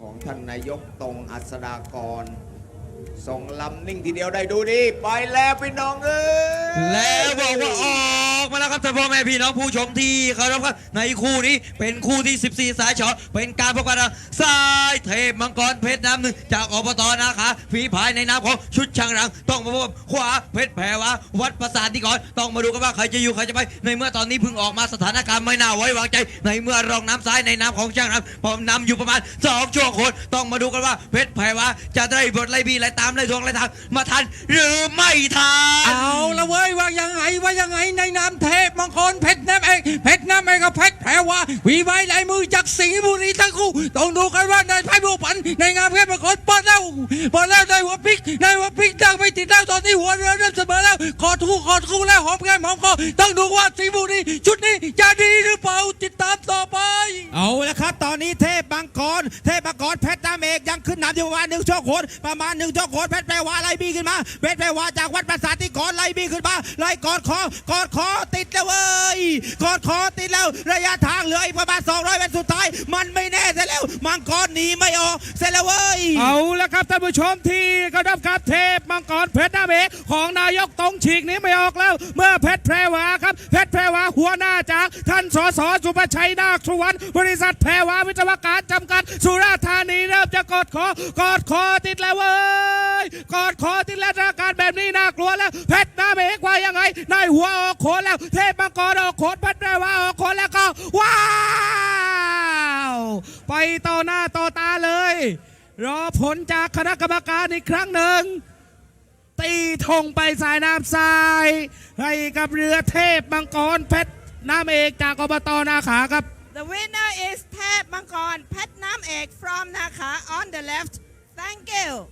ของท่านนายกตรงอัศดากร ส่งลำนิ่งทีเดียวได้ดูดิไปแล้วพี่น้องเอ้ย แล้วบอกว่า ครับท่านพ่อแม่พี่น้องผู้ชมที่เคารพครับในคู่นี้เป็นคู่ที่ 14 สายเฉาะเป็นการประกวดสายเทพมังกรเพชรน้ำหนึ่งจากอบตนาขาฝีพายในน้ำของชุดช่างรัง ต้องมาพบขวาเพชรแพรวาวัดประสาทที่ก่อนต้องมาดูกันว่าใครจะอยู่ใครจะไป ในเมื่อตอนนี้เพิ่งออกมาสถานการณ์ไม่น่าไว้วางใจ ในเมื่อรองน้ำซ้ายในน้ำของช่างรังพร้อมนำอยู่ประมาณสองช่วคนต้องมาดูกันว่าเพชรแพรวาจะได้บทไล่บีไล่ตามไล่ทวงไล่ทางมาทันหรือไม่ทันเอาละเว้ยว่ายังไงว่ายังไงใน นเทพมังกรเพชรน้ำเอกเพชรน้ำเอกกับเพชรแพรวาวีไว้ลายมือจากสิงห์บุรีทั้งคู่ต้องดูกันว่าในไพ่บุพันในงานเพชรมังกรเปิดแล้วเปิดแล้วในหัวพิกในหัวพิกดังไปติดแล้วตอนนี้หัวเรือเริ่มเสมอแล้วขอดคู่ขอดคู่แล้วหอมแก้มหอมคอต้องดูว่าสิงห์บุรีชุดนี้จะดีหรือเปล่าติดตามต่อไป เอาละครับ ตอนนี้เทพบังกรเทพบังกรเพชร ขึ้นนำอยู่ประมาณหนึ่งช่วงโขนประมาณหนึ่งช่วงโขนเพชรแปรวาไล่บีขึ้นมาเพชรแปรวาจากวัดประสาทที่กอนไล่บีขึ้นมาไล่กอดคอกอดคอติดแล้วเว้ยกอดคอติดแล้วระยะทางเหลืออีกประมาณ 200เมตรสุดท้าย มันไม่แน่เสียแล้วมังกรหนีไม่ออกเสียแล้วเว้ยเอาละครับท่านผู้ชมที่กระดับครับเทพมังกรเพชรน้ำเอกของนายกตรงฉีกนี้ไม่ออกแล้ว เมื่อเพชรแพรวาครับเพชรแพรวาหัวหน้าจากท่านสสสุภชัยนาคสุวรรณบริษัทแพรวาวิศวการจำกัดสุรา กอดคอกอดคอติดแล้วเว้ยกอดคอติดแล้วสถาการแบบนี้น่ากลัวแล้วเพชรน้ำเอกว่ายังไงนายหัวออกโขนแล้ว เทพมังกรออกโขนเพชรแพรวาออกโขนแล้วก็ว้าวไปต่อหน้าต่อตาเลย รอผลจากคณะกรรมการอีกครั้งหนึ่งตีธงไปสายน้ำทราย ให้กับเรือเทพมังกรเพชรน้ำเอกจากอบตนาขาครับ The winner is Tab Mangkon Pet Nam Ek from Naka on the left. Thank you.